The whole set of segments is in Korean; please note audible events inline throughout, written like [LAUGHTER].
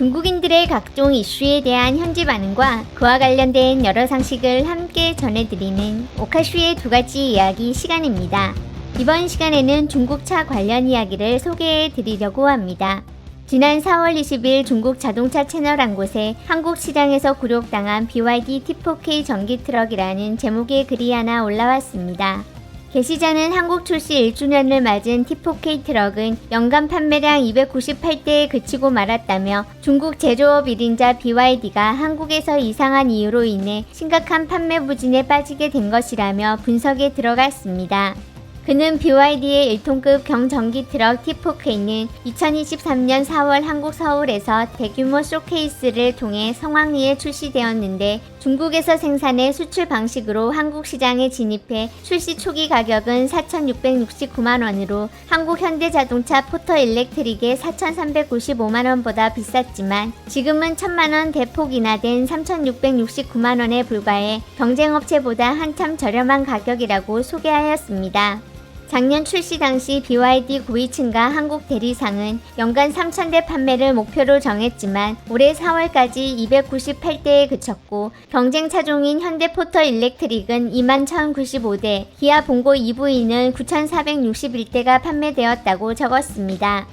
중국인들의 각종 이슈에 대한 현지 반응과 그와 관련된 여러 상식을 함께 전해드리는 오카슈의 두 가지 이야기 시간입니다. 이번 시간에는 중국차 관련 이야기를 소개해 드리려고 합니다. 지난 4월 20일 중국 자동차 채널 한 곳에 한국 시장에서 굴욕당한 BYD T4K 전기 트럭이라는 제목의 글이 하나 올라왔습니다. 게시자는 한국 출시 1주년을 맞은 T4K 트럭은 연간 판매량 298대에 그치고 말았다며 중국 제조업 1인자 BYD가 한국에서 이상한 이유로 인해 심각한 판매 부진에 빠지게 된 것이라며 분석에 들어갔습니다. 그는 BYD의 1톤급 경전기 트럭 T4K는 2023년 4월 한국 서울에서 대규모 쇼케이스를 통해 성황리에 출시되었는데 중국에서 생산해 수출 방식으로 한국 시장에 진입해 출시 초기 가격은 4,669만 원으로 한국 현대자동차 포터 일렉트릭의 4,395만 원보다 비쌌지만 지금은 1,000만 원 대폭 인하된 3,669만 원에 불과해 경쟁업체보다 한참 저렴한 가격이라고 소개하였습니다. 작년 출시 당시 BYD 구위층과 한국 대리상은 연간 3,000대 판매를 목표로 정했지만 올해 4월까지 298대에 그쳤고 경쟁 차종인 현대 포터 일렉트릭은 2만 1,095대, 기아 봉고 EV는 9,461대가 판매되었다고 적었습니다.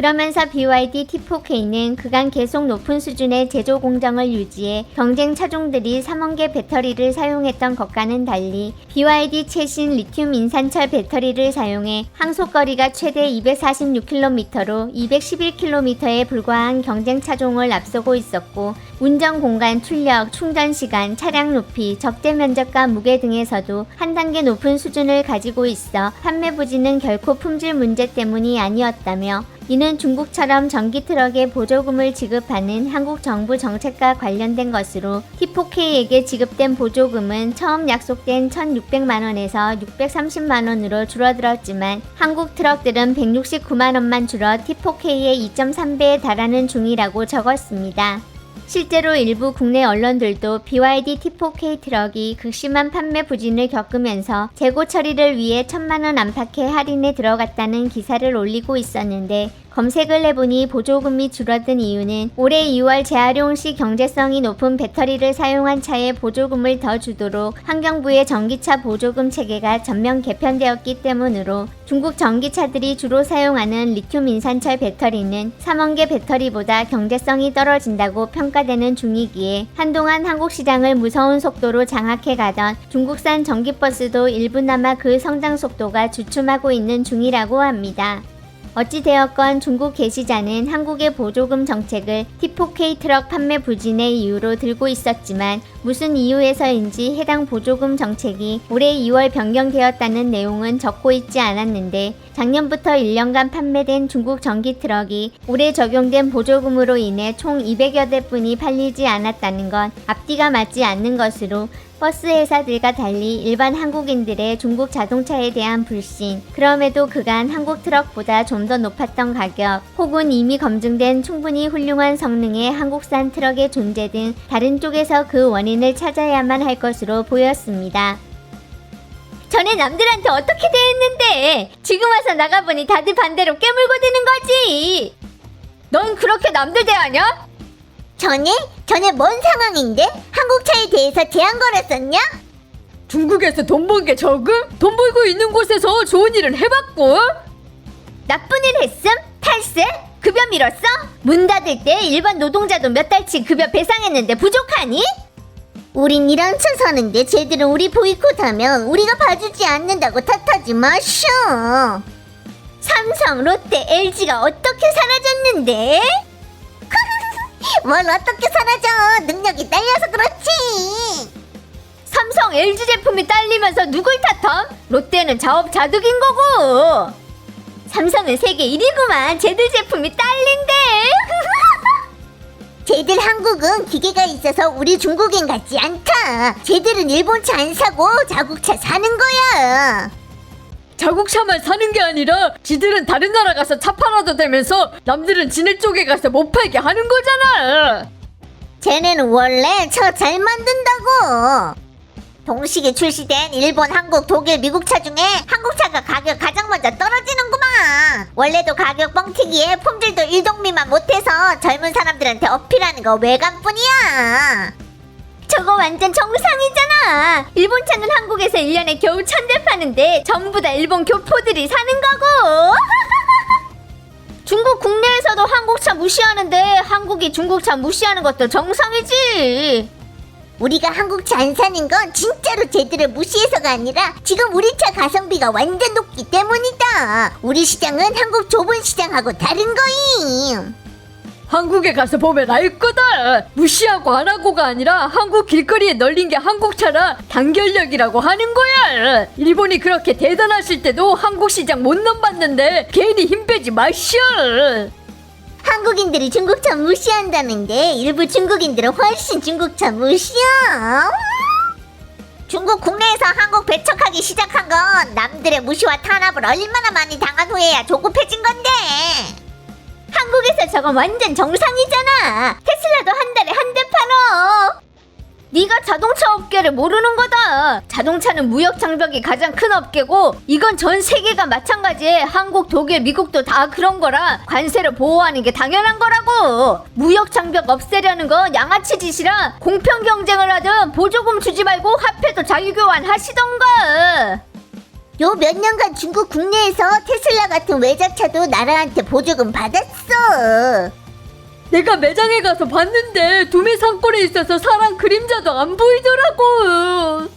그러면서 BYD T4K는 그간 계속 높은 수준의 제조 공정을 유지해 경쟁 차종들이 3원 개 배터리를 사용했던 것과는 달리 BYD 최신 리튬 인산철 배터리를 사용해 항속거리가 최대 246km로 211km에 불과한 경쟁 차종을 앞서고 있었고 운전 공간, 출력, 충전 시간, 차량 높이, 적재 면적과 무게 등에서도 한 단계 높은 수준을 가지고 있어 판매 부진은 결코 품질 문제 때문이 아니었다며 이는 중국처럼 전기 트럭에 보조금을 지급하는 한국 정부 정책과 관련된 것으로 T4K에게 지급된 보조금은 처음 약속된 1,600만 원에서 630만 원으로 줄어들었지만 한국 트럭들은 169만 원만 줄어 T4K의 2.3배에 달하는 중이라고 적었습니다. 실제로 일부 국내 언론들도 BYD T4K 트럭이 극심한 판매 부진을 겪으면서 재고 처리를 위해 천만 원 안팎의 할인에 들어갔다는 기사를 올리고 있었는데 검색을 해보니 보조금이 줄어든 이유는 올해 2월 재활용 시 경제성이 높은 배터리를 사용한 차에 보조금을 더 주도록 환경부의 전기차 보조금 체계가 전면 개편되었기 때문으로 중국 전기차들이 주로 사용하는 리튬 인산철 배터리는 3원계 배터리보다 경제성이 떨어진다고 평가되는 중이기에 한동안 한국 시장을 무서운 속도로 장악해 가던 중국산 전기버스도 일부 나마 그 성장 속도가 주춤하고 있는 중이라고 합니다. 어찌되었건 중국 게시자는 한국의 보조금 정책을 T4K 트럭 판매 부진의 이유로 들고 있었지만 무슨 이유에서인지 해당 보조금 정책이 올해 2월 변경되었다는 내용은 적고 있지 않았는데 작년부터 1년간 판매된 중국 전기 트럭이 올해 적용된 보조금으로 인해 총 200여 대뿐이 팔리지 않았다는 건 앞뒤가 맞지 않는 것으로 버스 회사들과 달리 일반 한국인들의 중국 자동차에 대한 불신, 그럼에도 그간 한국 트럭보다 좀 더 높았던 가격, 혹은 이미 검증된 충분히 훌륭한 성능의 한국산 트럭의 존재 등 다른 쪽에서 그 원인을 찾아야만 할 것으로 보였습니다. 전에 남들한테 어떻게 대했는데 지금 와서 나가보니 다들 반대로 깨물고 드는 거지. 넌 그렇게 남들 대하냐? 전에? 전에 뭔 상황인데? 한국차에 대해서 제한 걸었었냐? 중국에서 돈 번 게 적음? 돈 벌고 있는 곳에서 좋은 일은 해봤고 나쁜 일 했음? 탈세? 급여 밀었어? 문 닫을 때 일반 노동자도 몇 달치 급여 배상했는데 부족하니? 우린 이랑 쳐 서는데 쟤들은 우리 보이콧하면 우리가 봐주지 않는다고 탓하지 마쇼. 삼성, 롯데, LG가 어떻게 사라졌는데? [LAUGHS] 뭘 어떻게 사라져? 능력이 딸려서 그렇지. 삼성, LG 제품이 딸리면서 누굴 탓함? 롯데는 자업 자득인 거고 삼성은 세계 1위구만 쟤들 제품이 딸린대 쟤들 한국은 기계가 있어서 우리 중국인 같지 않다. 쟤들은 일본차 안 사고 자국차 사는 거야. 자국차만 사는 게 아니라 지들은 다른 나라 가서 차 팔아도 되면서 남들은 지네 쪽에 가서 못 팔게 하는 거잖아 쟤네는 원래 차 잘 만든다고. 동시기 출시된 일본, 한국, 독일, 미국 차 중에 한국 차가 가격 가장 먼저 떨어지는구만. 원래도 가격 뻥튀기에 품질도 일동미만 못해서 젊은 사람들한테 어필하는 거 외관뿐이야. 저거 완전 정상이잖아. 일본 차는 한국에서 1년에 겨우 천 대 파는데 전부 다 일본 교포들이 사는 거고. [LAUGHS] 중국 국내에서도 한국 차 무시하는데 한국이 중국 차 무시하는 것도 정상이지. 우리가 한국 차안 사는 건 진짜로 쟤들을 무시해서가 아니라 지금 우리 차 가성비가 완전 높기 때문이다. 우리 시장은 한국 좁은 시장하고 다른 거임. 한국에 가서 보면 알 거다. 무시하고 안 하고가 아니라 한국 길거리에 널린 게 한국 차라 단결력이라고 하는 거야. 일본이 그렇게 대단하실 때도 한국 시장 못 넘봤는데 괜히 힘 빼지 마셔. 한국인들이 중국차 무시한다는데 일부 중국인들은 훨씬 중국차 무시야. 중국 국내에서 한국 배척하기 시작한 건 남들의 무시와 탄압을 얼마나 많이 당한 후에야 조급해진 건데. 한국에서 저건 완전 정상이잖아. 테슬라도 한 달에 한 대 팔어. 네가 자동차 업계를 모르는 거다. 자동차는 무역 장벽이 가장 큰 업계고 이건 전 세계가 마찬가지에 한국, 독일, 미국도 다 그런 거라 관세를 보호하는 게 당연한 거라고. 무역 장벽 없애려는 건 양아치 짓이라 공평 경쟁을 하든 보조금 주지 말고 화폐도 자유 교환 하시던가. 요 몇 년간 중국 국내에서 테슬라 같은 외제차도 나라한테 보조금 받았어. 내가 매장에 가서 봤는데 도매 상권에 있어서 사람 그림자도 안 보이더라고.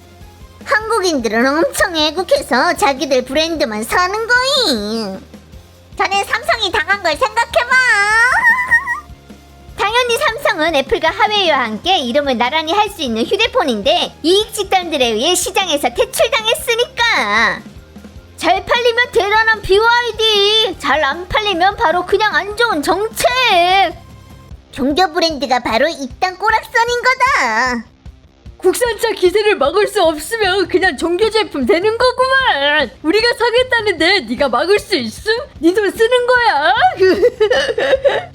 한국인들은 엄청 애국해서 자기들 브랜드만 사는 거임. 전에 삼성이 당한 걸 생각해봐. 당연히 삼성은 애플과 하웨이와 함께 이름을 나란히 할 수 있는 휴대폰인데 이익 집단들에 의해 시장에서 퇴출당했으니까 잘 팔리면 대단한 BYD 잘 안 팔리면 바로 그냥 안 좋은 정책 종교 브랜드가 바로 이딴 꼬락선인 거다. 국산차 기세를 막을 수 없으면 그냥 종교 제품 되는 거구만. 우리가 사겠다는데 네가 막을 수 있음? 네 돈 쓰는 거야. [LAUGHS]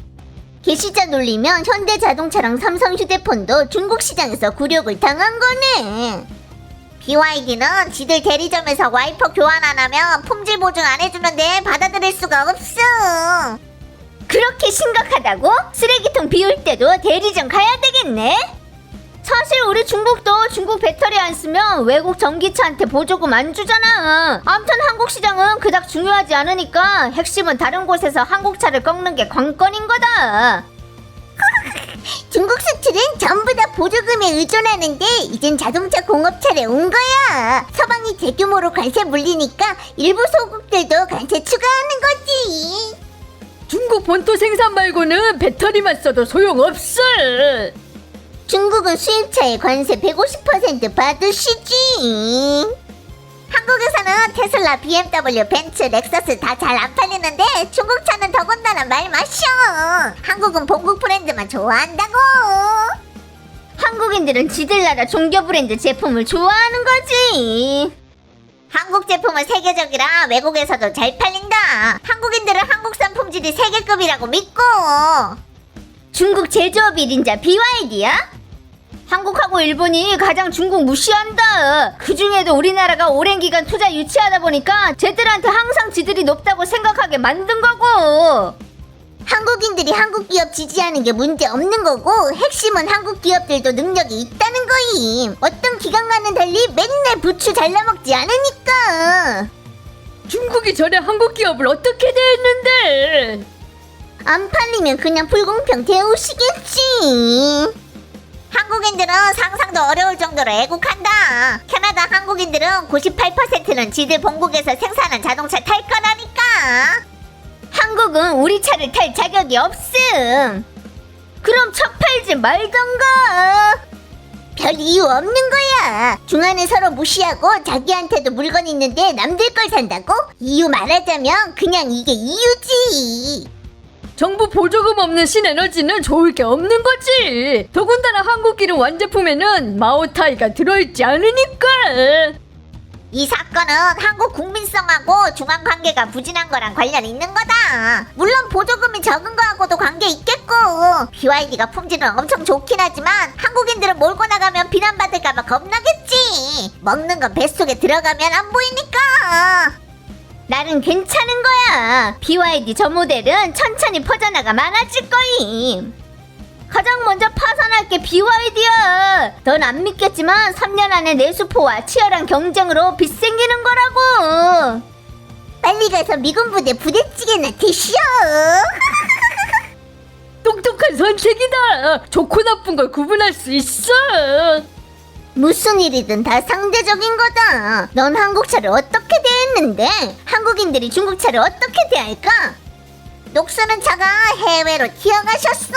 게시자 놀리면 현대 자동차랑 삼성 휴대폰도 중국 시장에서 굴욕을 당한 거네. BYD는 지들 대리점에서 와이퍼 교환 안 하면 품질 보증 안 해주는데 받아들일 수가 없어. 그렇게 심각하다고? 쓰레기통 비울 때도 대리점 가야 되겠네? 사실 우리 중국도 중국 배터리 안 쓰면 외국 전기차한테 보조금 안 주잖아. 암튼 한국 시장은 그닥 중요하지 않으니까 핵심은 다른 곳에서 한국 차를 꺾는 게 관건인 거다. [LAUGHS] 중국 수출은 전부 다 보조금에 의존하는데 이젠 자동차 공업 차례 온 거야. 서방이 대규모로 관세 물리니까 일부 소국들도 관세 추가하는 거지. 중국 본토 생산 말고는 배터리만 써도 소용없어. 중국은 수입차에 관세 150% 받으시지. 한국에서는 테슬라, BMW, 벤츠, 렉서스 다 잘 안 팔리는데 중국 차는 더군다나 말 마셔. 한국은 본국 브랜드만 좋아한다고. 한국인들은 지들 나라 종교 브랜드 제품을 좋아하는 거지. 한국 제품은 세계적이라 외국에서도 잘 팔린다. 한국인들은 한국산 품질이 세계급이라고 믿고. 중국 제조업 1인자 BYD야? 한국하고 일본이 가장 중국 무시한다. 그 중에도 우리나라가 오랜 기간 투자 유치하다 보니까 쟤들한테 항상 지들이 높다고 생각하게 만든 거고. 한국인들이 한국 기업 지지하는 게 문제 없는 거고 핵심은 한국 기업들도 능력이 있다는 거임. 어떤 기관과는 달리 맨날 부추 잘라먹지 않으니까. 중국이 전에 한국 기업을 어떻게 대했는데? 안 팔리면 그냥 불공평 대우시겠지. 한국인들은 상상도 어려울 정도로 애국한다. 캐나다 한국인들은 98%는 지들 본국에서 생산한 자동차 탈 거라니까. 한국은 우리 차를 탈 자격이 없음. 그럼 차 팔지 말던가. 별 이유 없는 거야. 중간에 서로 무시하고 자기한테도 물건 있는데 남들 걸 산다고? 이유 말하자면 그냥 이게 이유지. 정부 보조금 없는 신에너지는 좋을 게 없는 거지. 더군다나 한국 기름 완제품에는 마오타이가 들어있지 않으니까. 이 사건은 한국 국민성하고 중앙 관계가 부진한 거랑 관련 있는 거다. 물론 보조금이 적은 거하고도 관계 있겠고 BYD가 품질은 엄청 좋긴 하지만 한국인들은 몰고 나가면 비난받을까봐 겁나겠지. 먹는 건 뱃속에 들어가면 안 보이니까. 나는 괜찮은 거야. BYD 저 모델은 천천히 퍼져나가 많아질 거임. 가장 먼저 파산할 게 BYD야. 넌 안 믿겠지만 3년 안에 내수포와 치열한 경쟁으로 빚 생기는 거라고. 빨리 가서 미군 부대 부대찌개나 드시오. [LAUGHS] 똑똑한 선택이다. 좋고 나쁜 걸 구분할 수 있어. 무슨 일이든 다 상대적인 거다. 넌 한국차를 어떻게 대했는데 한국인들이 중국차를 어떻게 대할까? 녹수는 차가 해외로 튀어가셨어.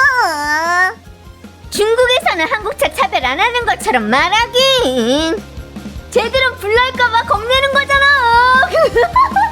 중국에서는 한국차 차별 안 하는 것처럼 말하긴. 쟤들은 불날까봐 겁내는 거잖아. [LAUGHS]